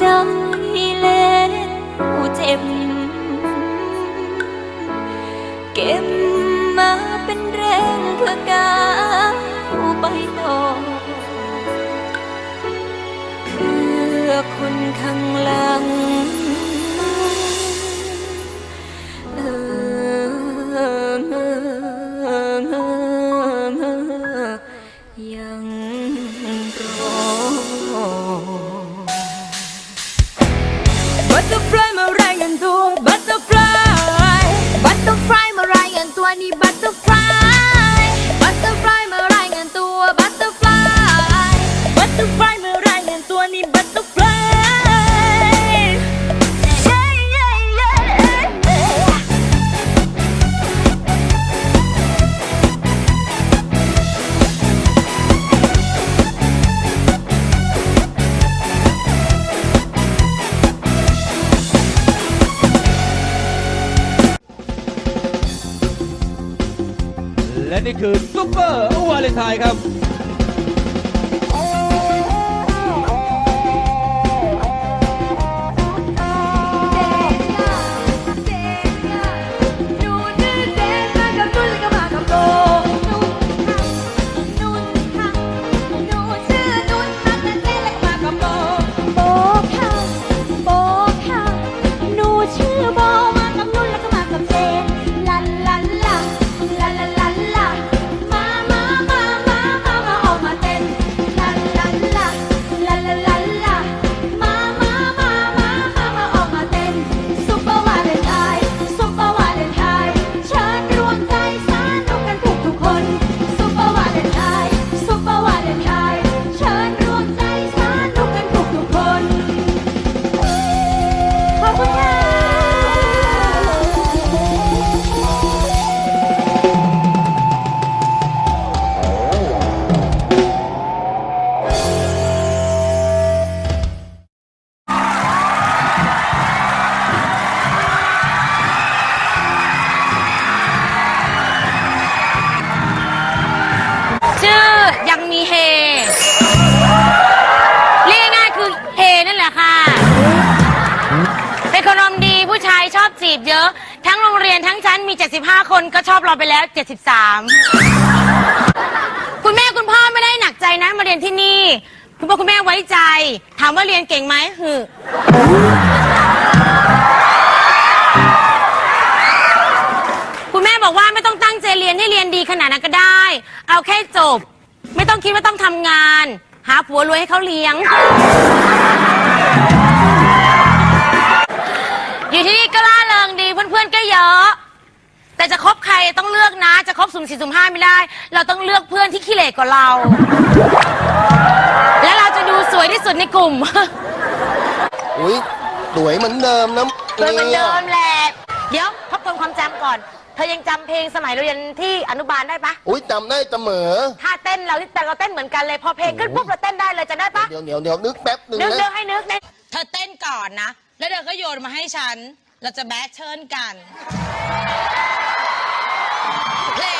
ใจเล่นผู้เจ็บ เก็บมาเป็นแรงเพื่อก้าวไปต่อเพื่อคนข้างหลัง และนี่คือซุปเปอร์วาเลนไทน์ครับ มี 75 คนก็ชอบเราไปแล้ว 73 คุณแม่คุณพ่อไม่ได้หนักใจนะ มาเรียนที่นี่ คุณพ่อคุณแม่ไว้ใจ ถามว่าเรียนเก่งไหมหือ คุณแม่บอกว่าไม่ต้องตั้งใจเรียนให้เรียนดีขนาดนั้นก็ได้ เอาแค่จบ ไม่ต้องคิดว่าต้องทำงาน หาผัวรวยให้เขาเลี้ยง อยู่ที่นี่ก็ล่าเริงดีเพื่อนๆก็เยอะ แต่จะคบใครต้องเลือกนะ จะคบสุ่มสี่สุ่มห้าไม่ได้ เราต้องเลือกเพื่อนที่ขี้เหร่กว่าเรา และเราจะดูสวยที่สุดในกลุ่มอุ้ยสวยเหมือนเดิมนะสวยเหมือนเดิมแหละเดี๋ยวทบทวนความจำก่อน เธอยังจำเพลงสมัยเราเรียนที่อนุบาลได้ปะอุ้ยจำได้เสมอท่าเต้นเราที่แต่เราเต้นเหมือนกันเลย พอเพลงขึ้นปุ๊บเราเต้นได้เลยจะได้ปะเดี๋ยวเดี๋ยวเดี๋ยวนึกแป๊บหนึ่งนึกนะ นึกให้นึกนะ เธอเต้นก่อนนะ แล้วเธอก็โยนมาให้ฉัน เราจะแบทเทิลกัน เพลง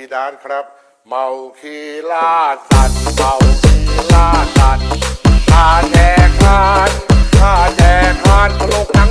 ซีดานครับ เมาคีล่าสัตว์เมาคีล่าสัตว์ข้าแดกคานข้าแดกคานลูกนัง